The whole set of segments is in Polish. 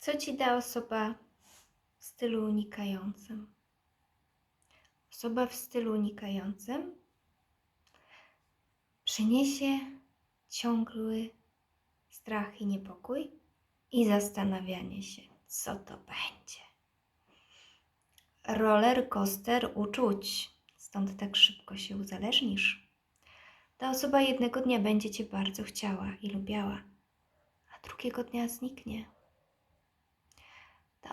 Co ci da osoba w stylu unikającym? Osoba w stylu unikającym przyniesie ciągły strach i niepokój i zastanawianie się, co to będzie. Roller coaster uczuć, stąd tak szybko się uzależnisz. Ta osoba jednego dnia będzie cię bardzo chciała i lubiała, a drugiego dnia zniknie.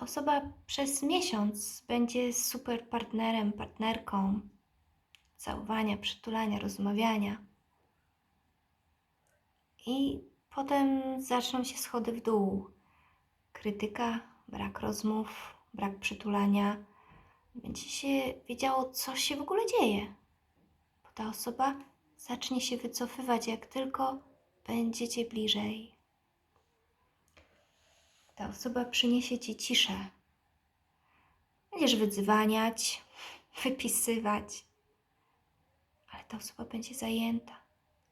Osoba przez miesiąc będzie super partnerem, partnerką, całowania, przytulania, rozmawiania. I potem zaczną się schody w dół. Krytyka, brak rozmów, brak przytulania. Będzie się wiedziało, co się w ogóle dzieje. Bo ta osoba zacznie się wycofywać, jak tylko będziecie bliżej. Ta osoba przyniesie ci ciszę. Będziesz wydzwaniać, wypisywać, ale ta osoba będzie zajęta,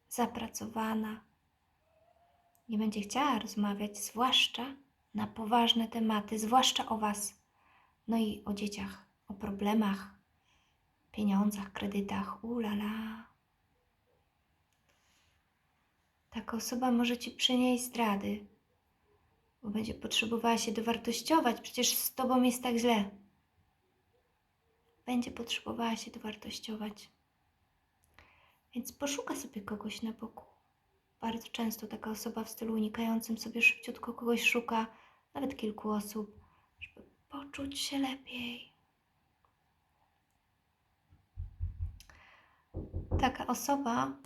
zapracowana. Nie będzie chciała rozmawiać, zwłaszcza na poważne tematy, zwłaszcza o Was, no i o dzieciach, o problemach, pieniądzach, kredytach, ulala. Taka osoba może Ci przynieść zdrady, bo będzie potrzebowała się dowartościować. Przecież z Tobą jest tak źle. Będzie potrzebowała się dowartościować. Więc poszuka sobie kogoś na boku. Bardzo często taka osoba w stylu unikającym sobie szybciutko kogoś szuka, nawet kilku osób, żeby poczuć się lepiej. Taka osoba